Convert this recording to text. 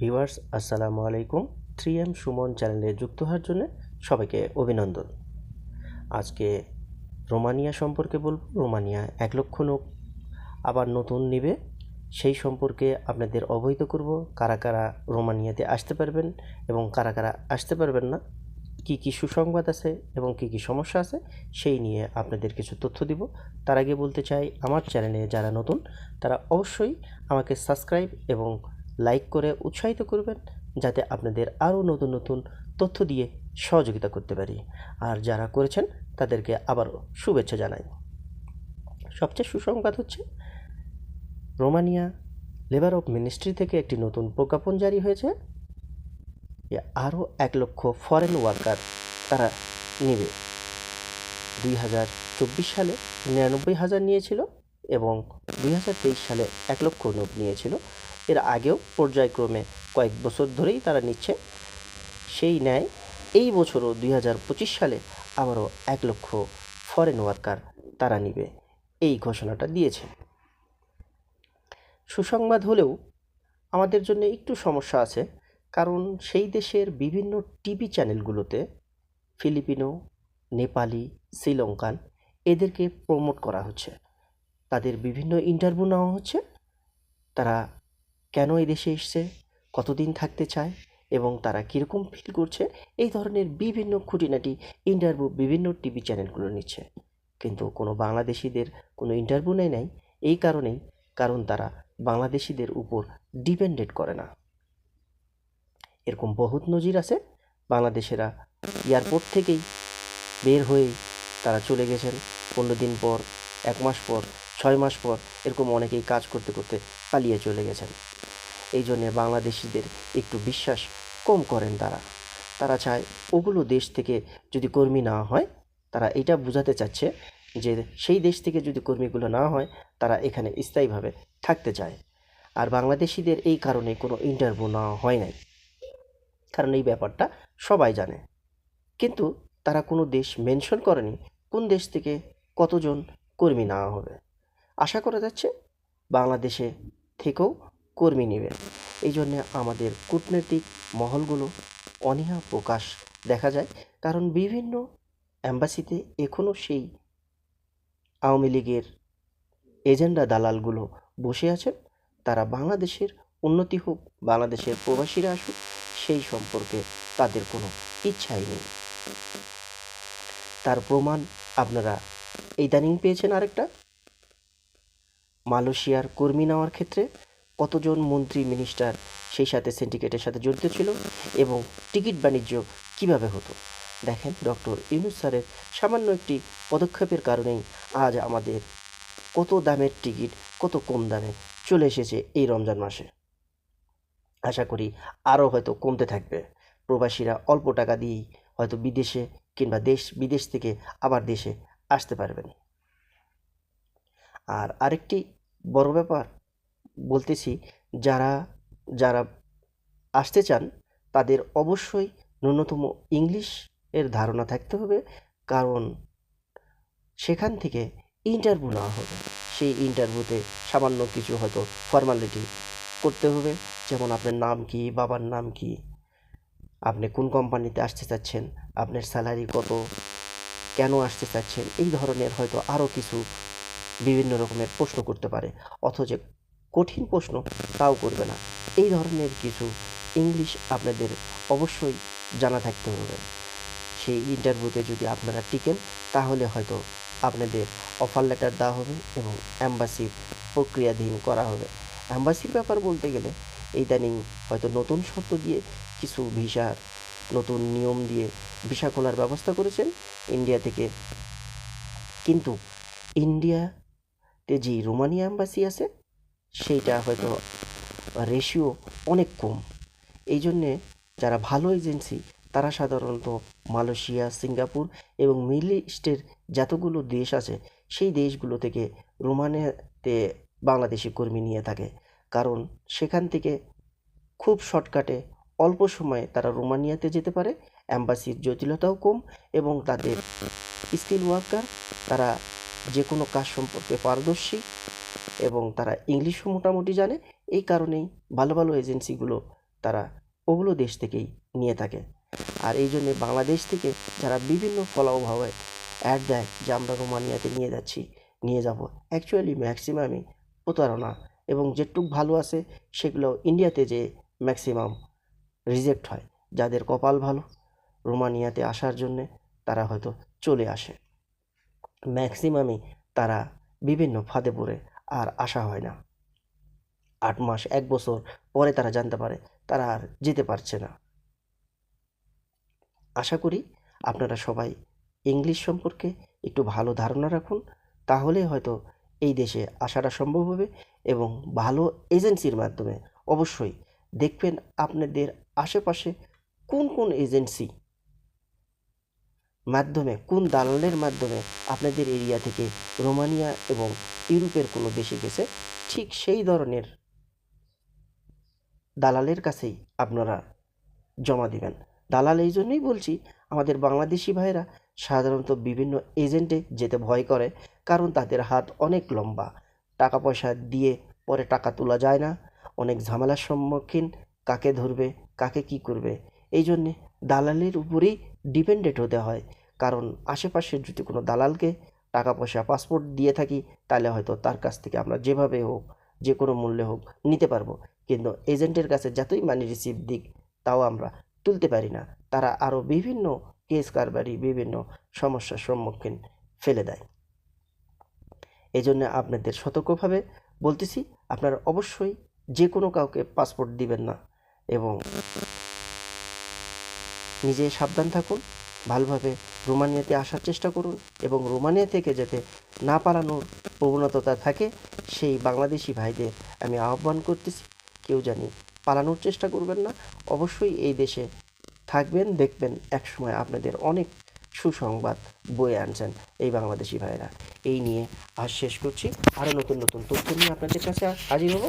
Viewers, আসসালামু আলাইকুম। Three M Suman চ্যানেলে যুক্ত হওয়ার জন্য সবাইকে অভিনন্দন। আজকে রোমানিয়া সম্পর্কে বলব, রোমানিয়া এক লক্ষ লোক। আবার নতুন নেবে, সেই সম্পর্কে আপনাদের অবহিত করব, কারা কারা রোমানিয়াতে আসতে পারবেন এবং কারা কারা আসতে পারবেন না, কি কি সুসংবাদ আছে এবং কি কি সমস্যা আছে, সেই নিয়ে আপনাদের কিছু তথ্য দিব। তার আগে বলতে চাই, আমার চ্যানেলে যারা নতুন, তারা অবশ্যই আমাকে সাবস্ক্রাইব এবং লাইক করে উৎসাহিত করবেন যাতে আপনাদের আরও নতুন নতুন তথ্য দিয়ে সহযোগিতা করতে পারি। আর যারা করেছেন, তাদেরকে আবারও শুভেচ্ছা জানাই। সবচেয়ে সুসংবাদ হচ্ছে, রোমানিয়া লেবার অফ মিনিস্ট্রি থেকে একটি নতুন প্রজ্ঞাপন জারি হয়েছে। আরও এক লক্ষ ফরেন ওয়ার্কার তারা নেবে। দুই হাজার চব্বিশ সালে নিরানব্বই হাজার নিয়েছিল এবং দুই হাজার তেইশ সালে এক লক্ষ লোক নিয়েছিল। এর আগেও পর্যায়ক্রমে কয়েক বছর ধরেই তারা নিচ্ছে। সেই ন্যায় এই বছরও দুই হাজার পঁচিশ সালে আবারও এক লক্ষ ফরেন ওয়ার্কার তারা নিবে, এই ঘোষণাটা দিয়েছে। সুসংবাদ হলেও আমাদের জন্য একটু সমস্যা আছে, কারণ সেই দেশের বিভিন্ন টিভি চ্যানেলগুলোতে ফিলিপিনো, নেপালি, শ্রীলঙ্কান এদেরকে প্রমোট করা হচ্ছে। তাদের বিভিন্ন ইন্টারভিউ নেওয়া হচ্ছে। তারা কেন এই দেশে এসছে? কতদিন থাকতে চায়? এবং তারা কীরকম ফিল করছে? এই ধরনের বিভিন্ন খুঁটিনাটি ইন্টারভিউ বিভিন্ন টিভি চ্যানেলগুলো নিচ্ছে। কিন্তু কোনো বাংলাদেশিদের কোনো ইন্টারভিউ নেয় নাই। এই কারণেই কারণ তারা বাংলাদেশিদের উপর ডিপেন্ডেড করে না। এরকম বহুত নজির আছে। বাংলাদেশেরা এয়ারপোর্ট থেকেই বের হয়ে তারা চলে গেছেন। পনেরো দিন পর, এক মাস পর, ছয় মাস পর এরকম অনেকেই কাজ করতে করতে পালিয়ে চলে গেছেন। এই জন্যে বাংলাদেশিদের একটু বিশ্বাস কম করেন তারা। তারা চায় ওগুলো দেশ থেকে যদি কর্মী না হয়, তারা এটা বোঝাতে চাচ্ছে যে সেই দেশ থেকে যদি কর্মীগুলো না হয়, তারা এখানে স্থায়ীভাবে থাকতে চায়। আর বাংলাদেশিদের এই কারণে কোনো ইন্টারভিউ নেওয়া হয় নাই। কারণ এই ব্যাপারটা সবাই জানে। কিন্তু তারা কোনো দেশ মেনশন করেনি কোন দেশ থেকে কতজন কর্মী নেওয়া হবে। আশা করা যাচ্ছে বাংলাদেশে থেকেও কর্মী নেবে এই জন্যে আমাদের কূটনৈতিক মহলগুলো অনীহা প্রকাশ দেখা যায়, কারণ বিভিন্ন অ্যাম্বাসিতে এখনও সেই আওয়ামী লীগের এজেন্ডা দালালগুলো বসে আছেন। তারা বাংলাদেশের উন্নতি হোক, বাংলাদেশের প্রবাসীরা আসুক, সেই সম্পর্কে তাদের কোনো ইচ্ছাই নেই। তার প্রমাণ আপনারা ইদানিং পেয়েছেন আরেকটা। মালয়েশিয়ার কর্মী নেওয়ার ক্ষেত্রে কতজন মন্ত্রী মিনিস্টার সেই সাথে সিন্ডিকেটের সাথে জড়িত ছিল এবং টিকিট বাণিজ্য কীভাবে হতো? দেখেন ডক্টর ইউনুস স্যারের সামান্য একটি পদক্ষেপের কারণেই আজ আমাদের কত দামের টিকিট, কত কম দামে চলে এসেছে এই রমজান মাসে। আশা করি আরও হয়তো কমতে থাকবে। প্রবাসীরা অল্প টাকা দিয়েই হয়তো বিদেশে কিংবা দেশ, বিদেশ থেকে আবার দেশে আসতে পারবেন। আর আরেকটি বড় ব্যাপার বলতেছি, যারা যারা আসতে চান, তাদের অবশ্যই ন্যূনতম ইংলিশ এর ধারণা থাকতে হবে। কারণ সেখান থেকে ইন্টারভিউ নেওয়া হবে। সেই ইন্টারভিউতে সামান্য কিছু হয়তো ফর্মালিটি করতে হবে। যেমন আপনার নাম কি, বাবার নাম কি, আপনি কোন কোম্পানিতে আসতে চাচ্ছেন, আপনার স্যালারি কত, কেন আসতে চাচ্ছেন, এই ধরনের হয়তো আরও কিছু বিভিন্ন রকমের প্রশ্ন করতে পারে। অথচ কঠিন প্রশ্ন তাও করবে না। এই ধরনের কিছু ইংলিশ আপনাদের অবশ্যই জানা থাকতে হবে। সেই ইন্টারভিউতে যদি আপনারা টিকেন, তাহলে হয়তো আপনাদের অফার লেটার দেওয়া হবে এবং অ্যাম্বাসির প্রক্রিয়াধীন করা হবে। অ্যাম্বাসির ব্যাপার বলতে গেলে, ইদানিং হয়তো নতুন শর্ত দিয়ে কিছু ভিসার নতুন নিয়ম দিয়ে ভিসা খোলার ব্যবস্থা করেছেন ইন্ডিয়া থেকে। কিন্তু ইন্ডিয়াতে যে রোমানিয়া অ্যাম্বাসি আছে সেইটা হয়তো রেশিও অনেক কম। এই জন্যে যারা ভালো এজেন্সি তারা সাধারণত মালয়েশিয়া, সিঙ্গাপুর এবং মিডল ইস্টের যতগুলো দেশ আছে, সেই দেশগুলো থেকে রোমানিয়াতে বাংলাদেশি কর্মী নিয়ে থাকে। কারণ সেখান থেকে খুব শর্টকাটে অল্প সময়ে তারা রোমানিয়াতে যেতে পারে অ্যাম্বাসির জটিলতাও কম এবং তাদের স্কিল ওয়ার্কার, তারা যে কোনো কাজ সম্পর্কে পারদর্শী এবং তারা ইংলিশও মোটামুটি জানে। এই কারণেই ভালো ভালো এজেন্সিগুলো তারা ওগুলো দেশ থেকেই নিয়ে থাকে। আর এই জন্যে বাংলাদেশ থেকে যারা বিভিন্ন ফলাওভাবে অ্যাড দেয় যে আমরা রোমানিয়াতে নিয়ে যাচ্ছি, নিয়ে যাব অ্যাকচুয়ালি ম্যাক্সিমামই প্রতারণা। এবং যেটুক ভালো আছে সেগুলো ইন্ডিয়াতে যে ম্যাক্সিমাম রিজেক্ট হয়, যাদের কপাল ভালো, রোমানিয়াতে আসার জন্যে তারা হয়তো চলে আসে। ম্যাক্সিমামই তারা বিভিন্ন ফাঁদে পড়ে। আর আসা হয় না। আট মাস, এক বছর পরে তারা জানতে পারে, তারা আর যেতে পারছে না। আশা করি আপনারা সবাই ইংলিশ সম্পর্কে একটু ভালো ধারণা রাখুন তাহলে হয়তো এই দেশে আসাটা সম্ভব হবে এবং ভালো এজেন্সির মাধ্যমে অবশ্যই দেখবেন আপনাদের আশেপাশে কোন কোন এজেন্সি মাধ্যমে, কোন দালালের মাধ্যমে আপনাদের এরিয়া থেকে রোমানিয়া এবং ইউরোপের কোনো দেশে গেছে? ঠিক সেই ধরনের দালালের কাছেই আপনারা জমা দিবেন। দালাল এই জন্যই বলছি, আমাদের বাংলাদেশি ভাইরা সাধারণত বিভিন্ন এজেন্টে যেতে ভয় করে, কারণ তাদের হাত অনেক লম্বা। টাকা পয়সা দিয়ে পরে টাকা তোলা যায় না। অনেক ঝামেলার সম্মুখীন কাকে ধরবে, কাকে কি করবে? এই জন্যে দালালের উপরেই ডিপেন্ডেন্ট হতে হয়। কারণ আশেপাশে যদি কোনো দালালকে টাকা পয়সা পাসপোর্ট দিয়ে থাকি, তাহলে হয়তো তার কাছ থেকে আমরা যেভাবে হোক, যে কোনো মূল্যে হোক নিতে পারব। কিন্তু এজেন্টের কাছে যতই মানি রিসিভ দিক, তাও আমরা তুলতে পারি না। তারা আরও বিভিন্ন কেস কারবারি, বিভিন্ন সমস্যার সম্মুখীন ফেলে দেয়। এই জন্য আপনাদের সতর্কভাবে বলতেছি, আপনারা অবশ্যই যে কোনো কাউকে পাসপোর্ট দিবেন না এবং নিজে সাবধান থাকুন, ভালোভাবে রোমানিয়াতে আসার চেষ্টা করুন এবং রোমানিয়া থেকে যাতে না পালানোর প্রবণতা থাকে, সেই বাংলাদেশি ভাইদের আমি আহ্বান করতেছি। কেউ জানি পালানোর চেষ্টা করবেন না, অবশ্যই এই দেশে থাকবেন, দেখবেন একসময় আপনাদের অনেক সুসংবাদ বয়ে আনছেন এই বাংলাদেশি ভাইরা এই নিয়ে আজ শেষ করছি। আরও নতুন নতুন তথ্য নিয়ে আপনাদের কাছে হাজির হব।